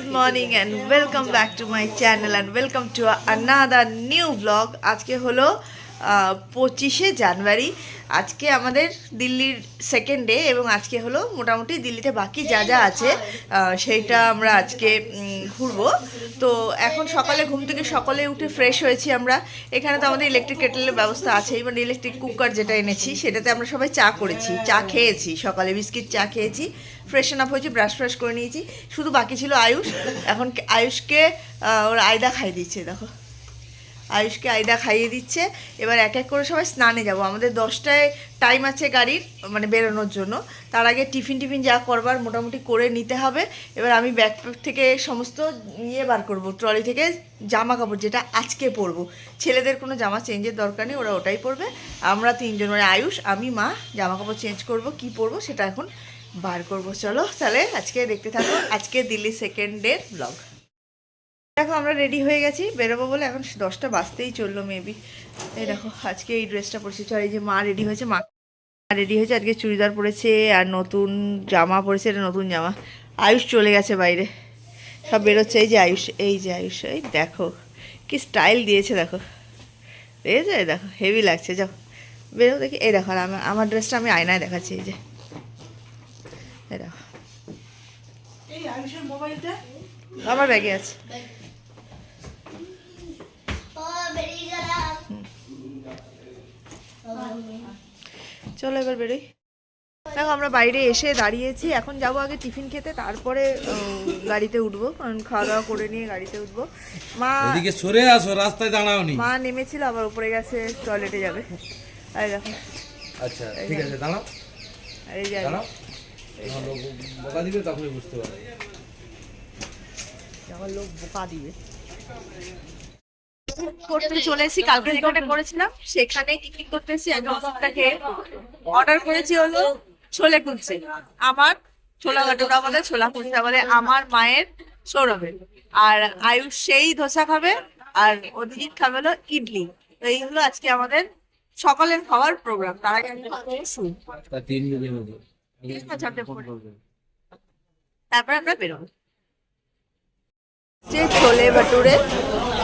good morning and welcome back to my channel and welcome to another new blog আজকে হলো পঁচিশে জানুয়ারি। আজকে আমাদের দিল্লির সেকেন্ড ডে এবং আজকে হলো মোটামুটি দিল্লিতে বাকি যা যা আছে সেইটা আমরা আজকে ঘুরবো। তো এখন সকালে ঘুম থেকে সকালে উঠে ফ্রেশ হয়েছি আমরা। এখানে তো আমাদের ইলেকট্রিক কেটেলের ব্যবস্থা আছে মানে ইলেকট্রিক কুকার যেটা এনেছি, সেটাতে আমরা সবাই চা করেছি, চা খেয়েছি। সকালে বিস্কিট চা খেয়েছি ফ্রেশন আপ হয়েছি ব্রাশ ফ্রাশ করে নিয়েছি। শুধু বাকি ছিল আয়ুষ। এখন আয়ুষকে ওর আয়দা খাই দিচ্ছে, দেখো। আয়ুষকে আয়দা খাইয়ে দিচ্ছে। এবার এক এক করে সবাই স্নানে যাব। আমাদের দশটায় টাইম আছে গাড়ির মানে বেরোনোর জন্য। তার আগে টিফিন টিফিন যা করবার মোটামুটি করে নিতে হবে। এবার আমি ব্যাগ থেকে সমস্ত ইয়ে বার করব ট্রলি থেকে জামা কাপড় যেটা আজকে পরবো। ছেলেদের কোনো জামা চেঞ্জের দরকার নেই, ওরা ওটাই পরবে। আমরা তিনজন মানে আয়ুষ, আমি, মা, জামা কাপড় চেঞ্জ করব, কি পরবো সেটা এখন বার করব। চলো তাহলে আজকে দেখতে থাকো। আজকে দিল্লি সেকেন্ড ডের ব্লগ দেখো আমরা রেডি হয়ে গেছি বেরোবো বলে এখন দশটা বাজতেই চলল মেবি এই দেখো আজকে এই ড্রেসটা পরেছি। চল এই যে মা রেডি হয়েছে মা রেডি হয়েছে আজকে চুড়িদার পরেছে আর নতুন জামা পরেছে এটা নতুন জামা। আয়ুষ চলে গেছে বাইরে। সব বেরোচ্ছে এই যে আয়ুষ এই যে আয়ুষ এই দেখো কি স্টাইল দিয়েছে দেখো। দেখেছ? এই দেখো হেভি লাগছে যাও। বেরো দেখি এই দেখো আমার আমার ড্রেসটা আমি আয়নায় দেখাচ্ছি এই যে। এই দেখো। এই আয়ুষের মোবাইলটা আমার ব্যাগে আছে। চলো এবার বেরোই। দেখো আমরা বাইরে এসে দাঁড়িয়েছি। এখন যাব আগে টিফিন খেতে তারপরে গাড়িতে উঠবো। কারণ খাওয়া দাওয়া করে নিয়ে গাড়িতে উঠবো। মা এদিকে সরে আসো রাস্তায় দাঁড়াওনি। মা নেমেছিল আবার উপরে গেছে টয়লেটে যাবে। আর দেখো। আচ্ছা ঠিক আছে দাঁড়াও। আর এই যে দাঁড়াও। বকা দিবে তখনই বুঝতে পারবে। লোক বোকা দিবে। করতে চলে এসেছি কালকে যেখানে করেছিলাম সেখানে টিফিন করতে এসেছি একজনটাকে অর্ডার করেছি হলো ছোলে কুলচে আমার ছোলা ভাটুরা আমাদের ছোলা কুলচে আমাদের আমার মায়ের সৌরভের আর আয়ুষ সেই ধোসা খাবে আর অধিজিৎ খাবে হলো ইডলি। তো এই হলো আজকে আমাদের সকালের খাওয়ার প্রোগ্রাম তার আগে আমি। তারপরে আমরা বেরোবো। ছোলে ভাটুরে।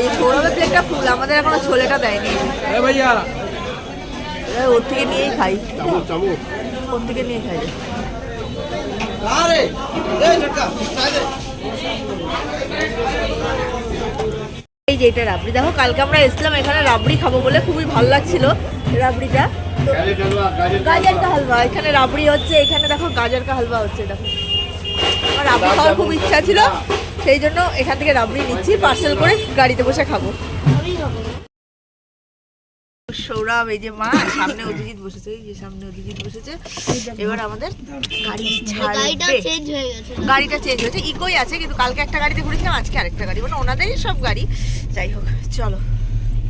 এই সৌরভের প্লেটটা ফুল আমাদের এখনও ছোলেটা দেয়নি। এ ভাইয়া। এবার ওর থেকে নিয়েই খাই। ওর থেকে নিয়ে খাই। এই যে এটা রাবড়ি। দেখো কালকে আমরা এসলাম এখানে রাবড়ি খাব বলে খুবই ভালো লাগছিল রাবড়িটা। গাজর কা হালুয়া এখানে রাবড়ি হচ্ছে এখানে দেখো গাজর কা হালুয়া হচ্ছে দেখো। রাবড়ি খাওয়ার খুব ইচ্ছা ছিল সেই জন্য এখান থেকে রাবড়ি নিচ্ছি পার্সেল করে গাড়িতে বসে খাব। সৌরভ এই যে মা সামনে অধিজিৎ বসেছে এই যে সামনে অধিজিৎ বসেছে। এবার আমাদের গাড়ি গাড়িটা চেঞ্জ গাড়িটা চেঞ্জ হয়েছে ইকোই আছে কিন্তু কালকে একটা গাড়িতে ঘুরেছিলাম আজকে আরেকটা গাড়ি মানে ওনাদেরই সব গাড়ি। যাই হোক চলো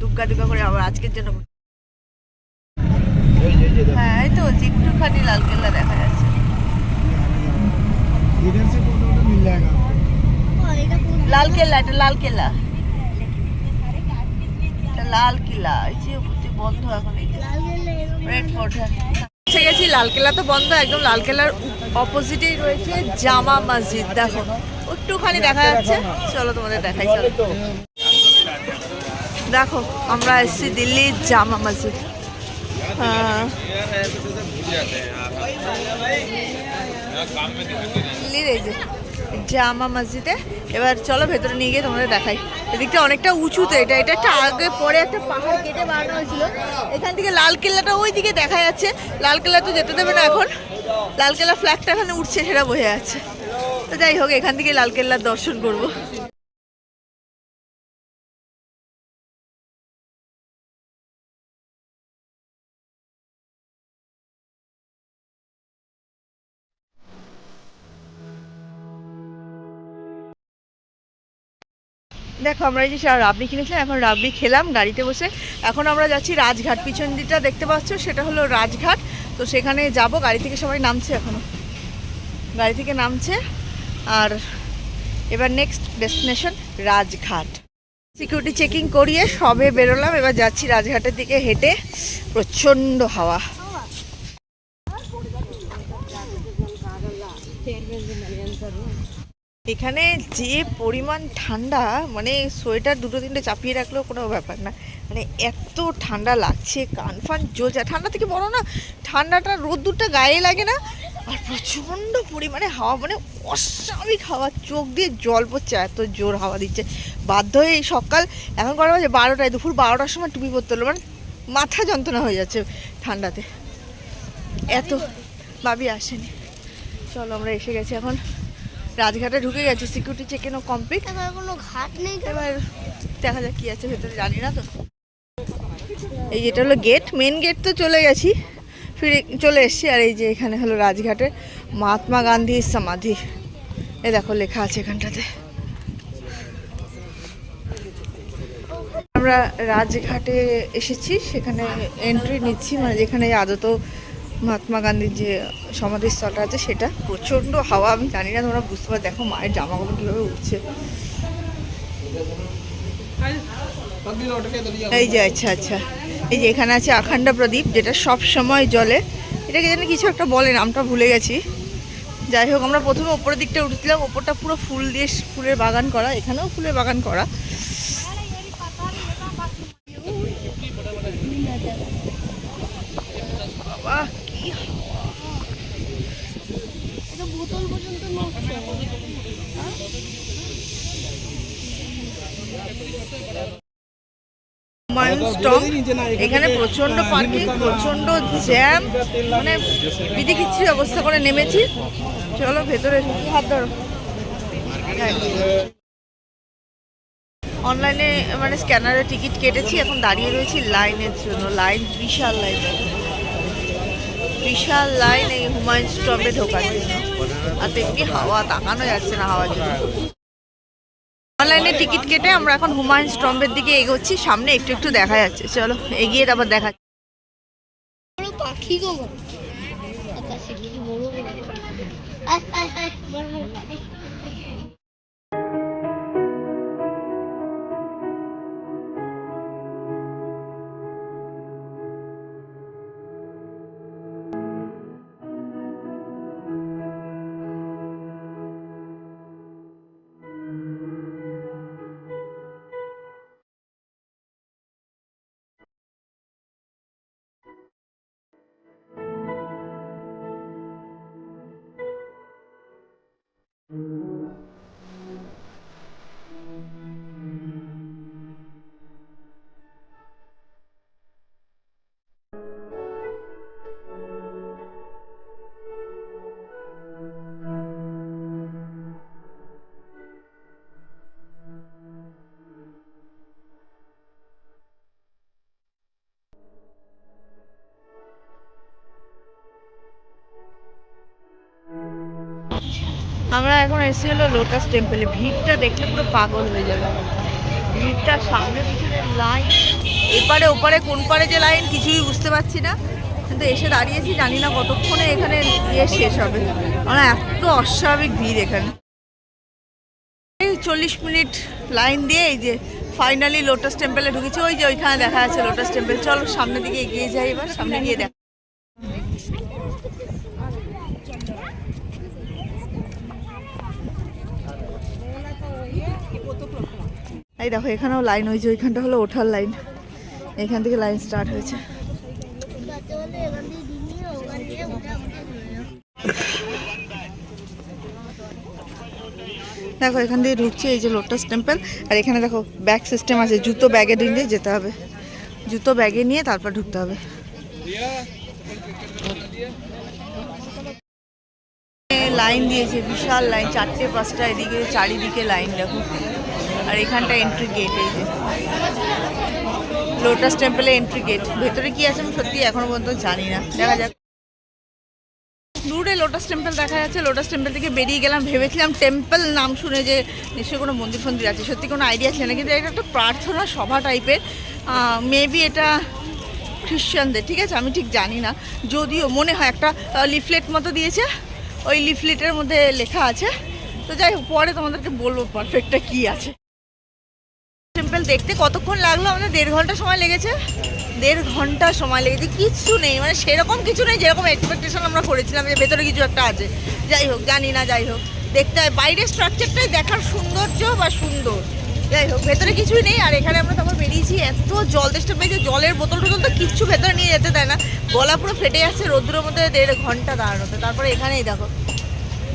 দুগ্গা দুগ্গা করে আবার আজকের জন্য হ্যাঁ এই তো একটুখানি লালকেল্লা দেখা যাচ্ছে। इधर से फोटो तो मिल जाएगा आपको ও, এটা কোন লালকেল্লা এটা লালকেল্লা এটা লাল কিল্লা এই যে যে বন্ধ এখন এই যে লাল গেলে এরকম রেড ফোর্ট পৌঁছে গেছি লালকেল্লা তো বন্ধ একদম লালকেল্লার অপোজিটেই রয়েছে জামা মসজিদ দেখো একটুখানি দেখা যাচ্ছে চলো তোমাদের দেখাই চলো দেখো আমরা এসেছি দিল্লির জামা মসজিদ হ্যাঁ দিল্লির এই যে জামা মসজিদে। এবার চলো ভেতরে নিয়ে গিয়ে তোমাদের দেখাই। এদিকটা অনেকটা উঁচুতে, এটা এটা একটা আগে পরে একটা পাহাড় কেটে বানানো হয়েছিল। এখান থেকে লাল কেল্লাটা ওই দিকে দেখা যাচ্ছে। লাল কেল্লা তো যেতে দেবে না এখন। লাল কেল্লা ফ্ল্যাগটা এখানে উঠছে, সেটা বোঝা যাচ্ছে। তো যাই হোক, এখান থেকে লাল কেল্লার দর্শন করব। দেখো, আমরা এই যে রাবড়ি কিনেছিলাম, এখন রাবড়ি খেলাম গাড়িতে বসে। এখন আমরা যাচ্ছি রাজঘাট। পিছন দিকটা দেখতে পাচ্ছ, সেটা হলো রাজঘাট। তো সেখানে যাব, গাড়ি থেকে সবাই নামছে এখনও। গাড়ি থেকে নামছে, আর এবার next destination Rajghat. Security checking করিয়ে সবে বেরোলাম, এবার যাচ্ছি রাজঘাটের দিকে হেঁটে। প্রচণ্ড হাওয়া। এখানে যে পরিমাণ ঠান্ডা মানে সোয়েটার দুটো তিনটে চাপিয়ে রাখলেও কোনো ব্যাপার না। মানে এত ঠান্ডা লাগছে, কান ফান জোজা ঠান্ডা থেকে বড় না, ঠান্ডাটা রোদ্দুরটা গায়ে লাগে না, আর প্রচণ্ড পরিমাণে হাওয়া মানে অস্বাভাবিক হাওয়া। চোখ দিয়ে জল পড়ছে, এত জোর হাওয়া দিচ্ছে। বাধ্য হয়ে এই সকাল, এখন করা বাজে? বারোটায়, দুপুর বারোটার সময় টুপি পরতে হলো। মানে মাথা যন্ত্রণা হয়ে যাচ্ছে ঠান্ডাতে। এত, ভাবি আসেনি। চলো, আমরা এসে গেছি এখন। রাজঘাটে ঢুকে গেছি সিকিউরিটি চেক ইনও কমপ্লিট এবার কোনো ঘাট নেই এবার দেখা যাক কি আছে ভেতরে জানি না তো। এই যেটা হলো গেট মেন গেট তো চলে গেছি ফিরে চলে এসেছি আর এই যে এখানে হলো রাজঘাটের মহাত্মা গান্ধীর সমাধি। এ দেখো লেখা আছে এখানটাতে। আমরা রাজঘাটে এসেছি সেখানে এন্ট্রি নিচ্ছি মানে যেখানে আদত মহাত্মা গান্ধীর যে সমাধিস্থলটা আছে সেটা। প্রচণ্ড হাওয়া, আমি জানি না, তোমরা বুঝতে পারো। দেখো মায়ের জামা কাপড় কীভাবে উঠছে এই যে আচ্ছা আচ্ছা। এই যে, এখানে আছে আখান্ডা প্রদীপ, যেটা সব সময় জলে এটাকে যেন কিছু একটা বলে, নামটা ভুলে গেছি। যাই হোক, আমরা প্রথমে ওপরের দিকটা উঠেছিলাম। ওপরটা পুরো ফুল দিয়ে ফুলের বাগান করা, এখানেও ফুলের বাগান করা। বাবা এখানে প্রচণ্ড পার্কিং প্রচণ্ড জ্যাম মানে বিধি কিচ্ছু ব্যবস্থা করে নেমেছি। চলো ভেতরে হাত ধরো। অনলাইনে মানে স্ক্যানারে টিকিট কেটেছি, এখন দাঁড়িয়ে রয়েছি লাইনের জন্য লাইন বিশাল লাইন। বিশাল লাইন এই হুমায়ুন স্টপে ঢোকার জন্য। আর তেমনি হাওয়া তাকানো যাচ্ছে না হাওয়ার জন্য। অনলাইনে টিকিট কেটে আমরা এখন হুমায়ুন স্টম্পের দিকে এগোচ্ছি। সামনে একটু একটু দেখা যাচ্ছে। চলো, এগিয়ে তারপর দেখা পাখি গো আমরা এখন এসে হলো লোটাস টেম্পলে। ভিড়টা দেখলে পুরো পাগল হয়ে যাবে। ভিড়টা সামনে পিছনে লাইন এপারে, ওপারে, কোন পারে যে লাইন কিছুই বুঝতে পারছি না। কিন্তু এসে দাঁড়িয়েছি, জানি না কতক্ষণে এখানে ইয়ে শেষ হবে। আমরা এত অস্বাভাবিক ভিড় এখানে। চল্লিশ মিনিট লাইন দিয়ে এই যে ফাইনালি লোটাস টেম্পলে ঢুকেছি। ওই যে ওইখানে দেখা যাচ্ছে লোটাস টেম্পল। চলো সামনের দিকে এগিয়ে যাই এবার, সামনে গিয়ে দেখ এই দেখো, এখানেও লাইন ওই যে ওইখানটা হলো ওঠার লাইন এখান থেকে লাইন স্টার্ট হয়েছে। দেখো, এখান দিয়ে ঢুকছে এই যে লোটাস টেম্পল আর এখানে দেখো ব্যাগ সিস্টেম আছে, জুতো ব্যাগে দিয়ে যেতে হবে। জুতো ব্যাগে নিয়ে তারপর ঢুকতে হবে। লাইন দিয়েছে, বিশাল লাইন চারটে, পাঁচটা, এদিকে, চারিদিকে লাইন দেখো। আর এখানটা এন্ট্রি গেট এই যে। লোটাস টেম্পলে এন্ট্রি গেট ভেতরে কি আছে আমি সত্যি এখনও পর্যন্ত জানি না। দেখা যাক। দূরে লোটাস টেম্পল দেখা যাচ্ছে। লোটাস টেম্পল থেকে বেরিয়ে গেলাম। ভেবেছিলাম টেম্পল নাম শুনে যে নিশ্চয়ই কোনো মন্দির ফন্দির আছে। সত্যি কোনো আইডিয়া ছিল না। কিন্তু এটা একটা প্রার্থনা সভা টাইপের মেবি এটা খ্রিশ্চানদের ঠিক আছে? আমি ঠিক জানি না। যদিও মনে হয় একটা লিফলেট মতো দিয়েছে। ওই লিফলেটের মধ্যে লেখা আছে। তো যাই পরে তোমাদেরকে বলব পারফেক্টটা কি আছে। টেম্পল দেখতে কতক্ষণ লাগল? আমাদের দেড় ঘণ্টা সময় লেগেছে। দেড় ঘণ্টা সময় লেগেছে। কিচ্ছু নেই। মানে সেরকম কিছু নেই যেরকম এক্সপেকটেশন আমরা করেছিলাম যে ভেতরে কিছু একটা আছে। যাই হোক, জানি না, যাই হোক। দেখতে হয়। বাইরের স্ট্রাকচারটাই দেখার সৌন্দর্য বা সুন্দর। যাই হোক, ভেতরে কিছুই নেই। আর এখানে আমরা তারপর বেরিয়েছি। এত জল তেষ্টা পেয়েছে জলের বোতল টোতল তো কিচ্ছু ভেতরে নিয়ে যেতে দেয় না। গলা পুরো ফেটে যাচ্ছে। রোদ্রের মধ্যে দেড় ঘণ্টা দাঁড়ানোতে তারপরে এখানেই দেখো।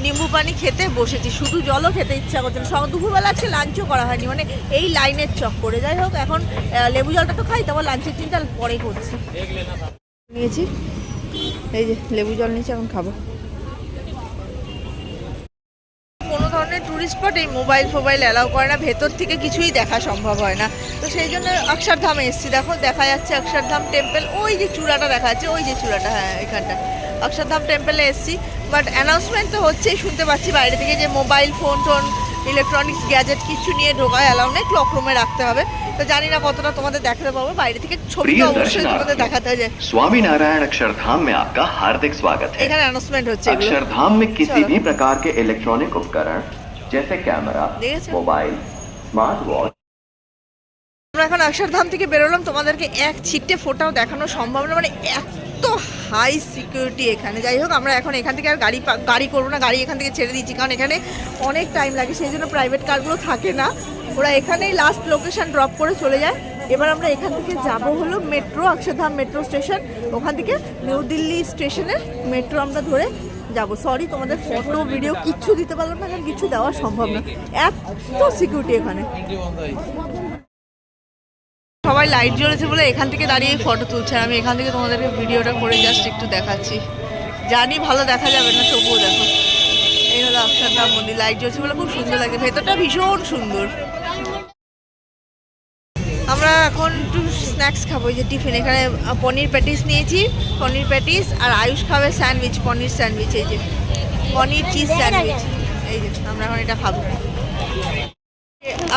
নিম্বু পানি খেতে বসেছি, শুধু জলও খেতে ইচ্ছা করছে না। দুপুরবেলা আজকে লাঞ্চও করা হয়নি মানে এই লাইনের চক করে যাই হোক, এখন লেবু জলটা তো খাই, তারপর লাঞ্চের চিন্তা পরে করছি। নিয়েছি। এই যে, লেবু জল নিয়েছি, এখন খাব। কোনো ধরনের ট্যুরিস্ট স্পট এই মোবাইল ফোবাইল অ্যালাউ করে না, ভেতর থেকে কিছুই দেখা সম্ভব হয় না। তো সেই জন্য অক্ষরধামে এসেছি। দেখো, দেখা যাচ্ছে অক্ষরধাম টেম্পল ওই যে চূড়াটা দেখা যাচ্ছে, ওই যে চূড়াটা হ্যাঁ এখানটা। অক্ষরধাম টেম্পলে এসেছি বাট অ্যানাউন্সমেন্ট তো হচ্ছেই শুনতে পাচ্ছি বাইরে থেকে যে mobile phone tone electronics gadget কিছু নিয়ে ঢোকায় অ্যালাউ নেই ক্লক রুমে রাখতে হবে তো জানি না কতটা তোমাদের দেখাতে পারবো বাইরে থেকে ছবিটা प्रिय অবশ্যই তোমাদের दर्शनार्थी দেখাতে হয় যে स्वामी नारायण अक्षरधाम में आपका हार्दिक स्वागत है এখানে অ্যানাউন্সমেন্ট হচ্ছে এগুলো अक्षरधाम में किसी चलो। भी प्रकार के इलेक्ट्रॉनिक उपकरण जैसे कैमरा देखिए चलो। मोबाइल स्मार्ट वॉच আমরা এখন অক্ষরধাম থেকে বেরোলাম তোমাদেরকে এক ছিটে ফোটাও দেখানো সম্ভব না মানে এত হাই সিকিউরিটি এখানে। যাই হোক, আমরা এখন এখান থেকে আর গাড়ি গাড়ি করব না, গাড়ি এখান থেকে ছেড়ে দিচ্ছি। কারণ এখানে অনেক টাইম লাগে, সেই জন্য প্রাইভেট কারগুলো থাকে না। ওরা এখানেই লাস্ট লোকেশন ড্রপ করে চলে যায়। এবার আমরা এখান থেকে যাব হলো মেট্রো অক্ষরধাম মেট্রো স্টেশন ওখান থেকে নিউ দিল্লি স্টেশনে মেট্রো আমরা ধরে যাব। সরি তোমাদের ফটো ভিডিও কিচ্ছু দিতে পারলাম না, কারণ কিছু দেওয়া সম্ভব না। এত সিকিউরিটি এখানে। লাইট জ্বলেছে বলে এখান থেকে দাঁড়িয়ে ফটো তুলছে। আমি এখান থেকে তোমাদেরকে ভিডিওটা করে জাস্ট একটু দেখাচ্ছি। জানি ভালো দেখা যাবে না, তবুও দেখো। এই হলো অক্ষরধাম মন্দির লাইট জ্বলছে বলে খুব সুন্দর লাগে। ভেতরটা ভীষণ সুন্দর। আমরা এখন একটু স্ন্যাক্স খাব যে টিফিন এখানে পনির প্যাটিস নিয়েছি, পনির প্যাটিস আর আয়ুষ খাবে স্যান্ডউইচ পনির স্যান্ডউইচ এই যে। পনির চিজ স্যান্ডউইচ এই যে, আমরা এখন এটা খাব।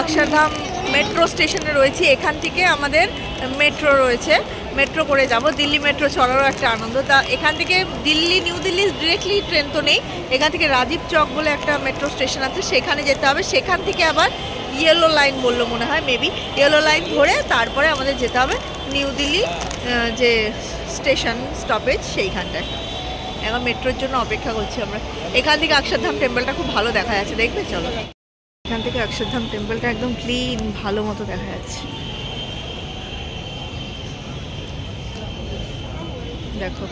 অক্ষরধাম মেট্রো স্টেশনে রয়েছি। এখান থেকে আমাদের মেট্রো রয়েছে। মেট্রো করে যাব। দিল্লি মেট্রো চড়ারও একটা আনন্দ। তা এখান থেকে Delhi new Delhi directly train তো নেই। এখান থেকে রাজীব চক বলে একটা মেট্রো স্টেশন আছে। সেখানে যেতে হবে। সেখান থেকে আবার ইয়েলো লাইন বলল মনে হয় মেবি ইয়েলো লাইন ধরে তারপরে আমাদের যেতে হবে নিউ দিল্লি যে স্টেশন স্টপেজ সেইখানটায়। এখন মেট্রোর জন্য অপেক্ষা করছি আমরা। এখান থেকে অক্ষরধাম টেম্পলটা খুব ভালো দেখা যাচ্ছে। দেখবে? চলো। এখান থেকে অক্ষরধাম টেম্পলটা একদম ক্লিন ভালো মতো দেখা যাচ্ছে। দেখো।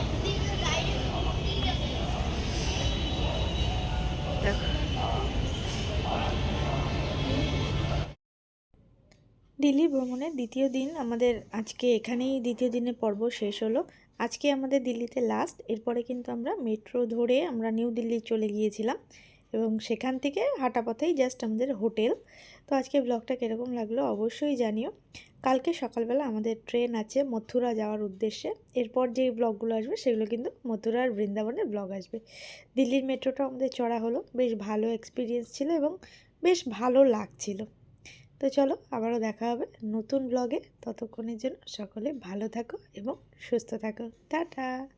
দিল্লি ভ্রমণের দ্বিতীয় দিন আমাদের আজকে এখানেই দ্বিতীয় দিনের পর্ব শেষ হলো। আজকে আমাদের দিল্লিতে লাস্ট এরপরে কিন্তু আমরা মেট্রো ধরে আমরা নিউ দিল্লি চলে গিয়েছিলাম। এবং সেখান থেকে হাঁটা পথেই জাস্ট আমাদের হোটেল। তো আজকে ব্লগটা কীরকম লাগল অবশ্যই জানিও। কালকে সকালবেলা আমাদের ট্রেন আছে মথুরা যাওয়ার উদ্দেশ্যে। এরপর যে ব্লগগুলো আসবে সেগুলো কিন্তু মথুরা আর বৃন্দাবনের ব্লগ আসবে। দিল্লির মেট্রোটা আমাদের চড়া হলো। বেশ ভালো এক্সপিরিয়েন্স ছিল এবং বেশ ভালো লাগছিল। তো চলো আবারও দেখা হবে নতুন ব্লগে ততক্ষণের জন্য সকলে ভালো থাকো এবং সুস্থ থাকো। টাটা!